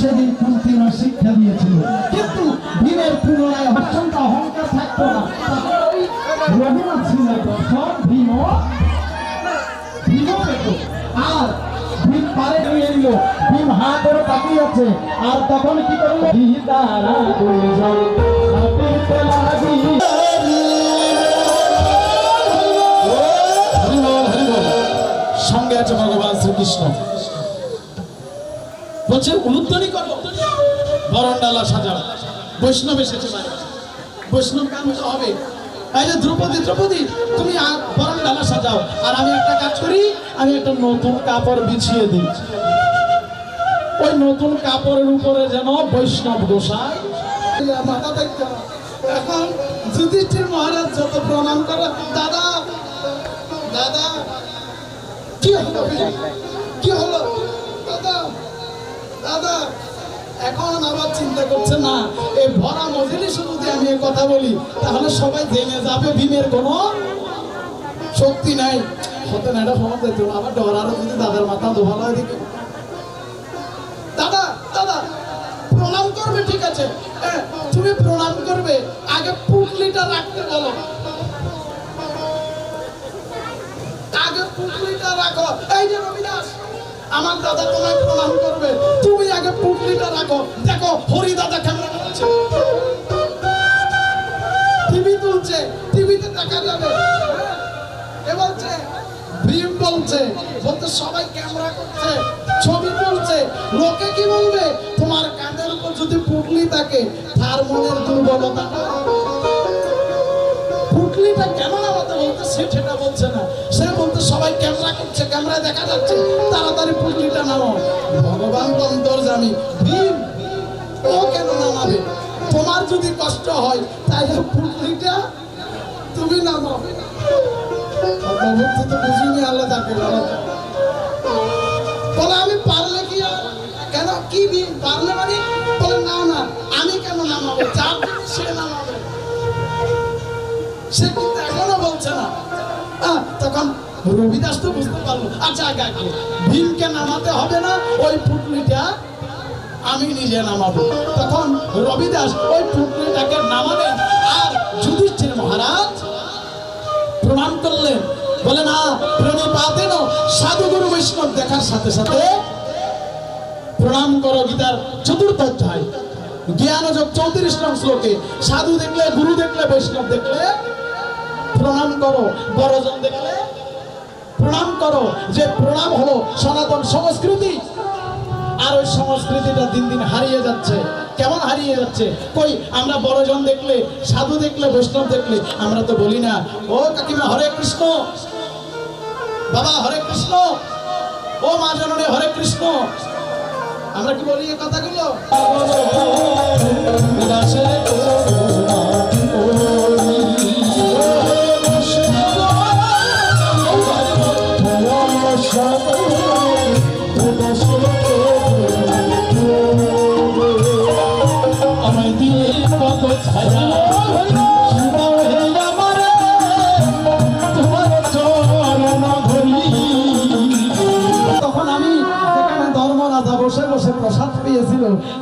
সেদিন কুন্তিরা শিক্ষা দিয়েছিল তাকিয়ে আছে। আর তখন কি সঙ্গে আছে ভগবান শ্রীকৃষ্ণ। বলছে, উলুধ্বনি করো। বরণডালা সাজাও। বৈষ্ণব এসেছে বৈষ্ণব গান তো হবে। এই যে দ্রৌপদী দ্রৌপদী, তুমি বরণডালা সাজাও। আর আমি একটা কাজ করি, আমি একটা নতুন কাপড় বিছিয়ে দিই। ওই নতুন কাপড়ের উপরে যেন বৈষ্ণব গোসাই। মাথা এখন মহারাজ যত প্রণাম করে, দাদা দাদা হলো হলো? দাদা দাদা। এখন আবার চিন্তা করছে, না, এই ভরা মজলিসে যদি আমি কথা বলি, তাহলে সবাই জেনে যাবে ভীমের কোনো শক্তি নাই। হতে না, এটা না। আবার ডর আরও যদি দাদার মাথা দোভালো হয় আছে। তুমি প্রণাম করবে। আগে পুটলিটা রাখতে বলো। আগে পুটলিটা রাখো। এই যে রবিদাস আমার দাদা তোমায় প্রণাম করবে। তুমি আগে পুটলিটা রাখো। দেখো হরি দাদা কেমন বলছে টিভি তুলছে। টিভিতে দেখা যাবে। হ্যাঁ, এ বলছে ভীম বলছে। বলতে সবাই ক্যামেরা করছে। ছবি তুলছে। লোকে কি বলবে? তোমার কাঁধের উপর যদি পুটলি থাকে, তার মনের দুর্বলতা বলতে সে সেটা বলছে না। সে সবাই ক্যামেরা করছে দেখা যাচ্ছে। তাড়াতাড়ি ভগবান ও কেন তোমার যদি কষ্ট হয় তাহলে পুটলিটা তুমি নামো ভগবতী তো বুঝিনি আল্লাহ পারলে মানে বলে না না আমি কেন নামাবো? যার সে নামাবে। সে কিন্তু এখনও বলছে না। তখন রবিদাস তো বুঝতে পারল। আচ্ছা আগে ভীমকে নামাতে হবে না, ওই পুটলিটা আমি নিজে নামাবো। তখন রবিদাস ওই পুটলিটাকে নামালেন আর যুধিষ্ঠির মহারাজ প্রমাণ করলেন। বলে, না প্রণিপাতেন সাধুগুরু বৈষ্ণব দেখার সাথে সাথে প্রণাম করো গীতার চতুর্থ অধ্যায়। জ্ঞানযোগ চৌত্রিশ নং শ্লোকে, সাধু দেখলে, গুরু দেখলে, বৈষ্ণব দেখলে প্রণাম করো। বড়জন দেখলে প্রণাম করো। যে প্রণাম হলো সনাতন সংস্কৃতি, আর ওই সংস্কৃতিটা দিন দিন হারিয়ে যাচ্ছে। কেমন হারিয়ে যাচ্ছে? কই, আমরা বড়জন দেখলে, সাধু দেখলে, বৈষ্ণব দেখলে, আমরা তো বলি না, ও কাকিমা, হরে কৃষ্ণ, বাবা, হরে কৃষ্ণ, ও মা জননী, হরে কৃষ্ণ আমরা কি বলি এই কথাগুলো? আমায় দিয়ে কত ছায়া।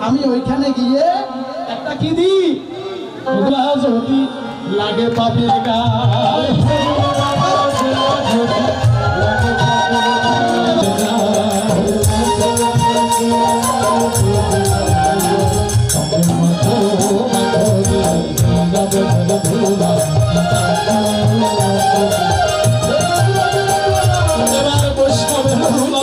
আমি ওইখানে গিয়ে একটা কি দি যদি লাগে গায়ে। এবার বৈষ্ণবের ধুলা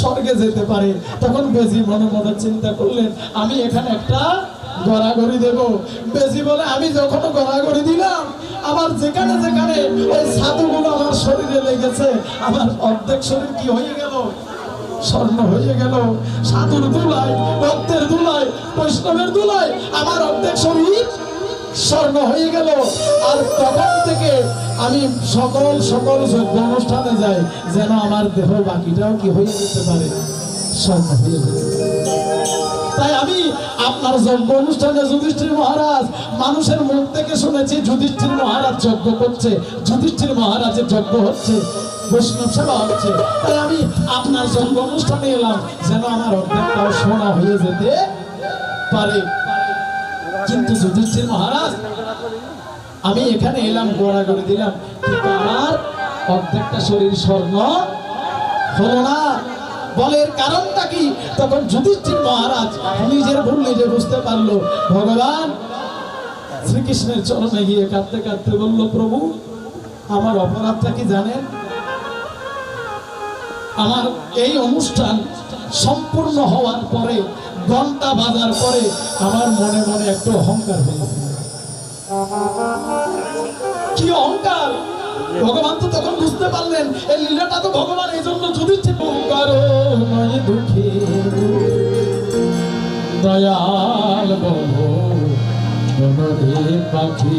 স্বর্গে যেতে পারে। তখন বেজি মনে মনে চিন্তা করলেন, আমি এখানে একটা গড়াগড়ি দেব। বেজি বলে, আমি যখন গড়াগড়ি দিলাম, আমার যেখানে যেখানে ওই সাধুগুলো আমার শরীরে লেগেছে, আমার অর্ধেক শরীর কি হয়ে গেল? স্বর্ণ হয়ে গেল। সাধুর দুলায় রক্তের দুলায়, বৈষ্ণবের দুলায়, আমার অর্ধেক শরীর স্বর্ণ হয়ে গেল। আর তখন থেকে আমি সকল সকল যজ্ঞ অনুষ্ঠানে যাই, যেন আমার দেহ বাকিটাও কি হয়ে যেতে পারে? স্বর্ণ হয়ে যেতে তাই আমি আপনার যজ্ঞ অনুষ্ঠানে যুধিষ্ঠির মহারাজ, মানুষের মুখ থেকে শুনেছি যুধিষ্ঠির মহারাজ যজ্ঞ করছে, যুধিষ্ঠির মহারাজের যজ্ঞ হচ্ছে, বৈষ্ণব সেবা হচ্ছে। তাই আমি আপনার যজ্ঞ অনুষ্ঠানে এলাম, যেন আমার অর্ধেকটাও সোনা হয়ে যেতে পারে। কিন্তু যুধিষ্ঠির মহারাজ। আমি এখানে এলাম, গোড়া করে দিলাম। আমার অর্ধেকটা শরীর স্বর্ণ হলো না। বলের কারণটা কি? তখন যুধিষ্ঠির মহারাজ নিজের ভুল নিজে বুঝতে পারল। ভগবান শ্রীকৃষ্ণের চরণে গিয়ে কাঁদতে কাঁদতে বলল, প্রভু, আমার অপরাধটা কি জানেন? আমার এই অনুষ্ঠান সম্পূর্ণ হওয়ার পরে ঘণ্টা বাজার পরে আমার মনে মনে একটু অহংকার হয়েছে কি অহংকার? ভগবান তো তখন বুঝতে পারলেন, এই লীলাটা তো ভগবান এই জন্য যুধিষ্ঠির নয় দুঃখে দয়াল পাখি পাখি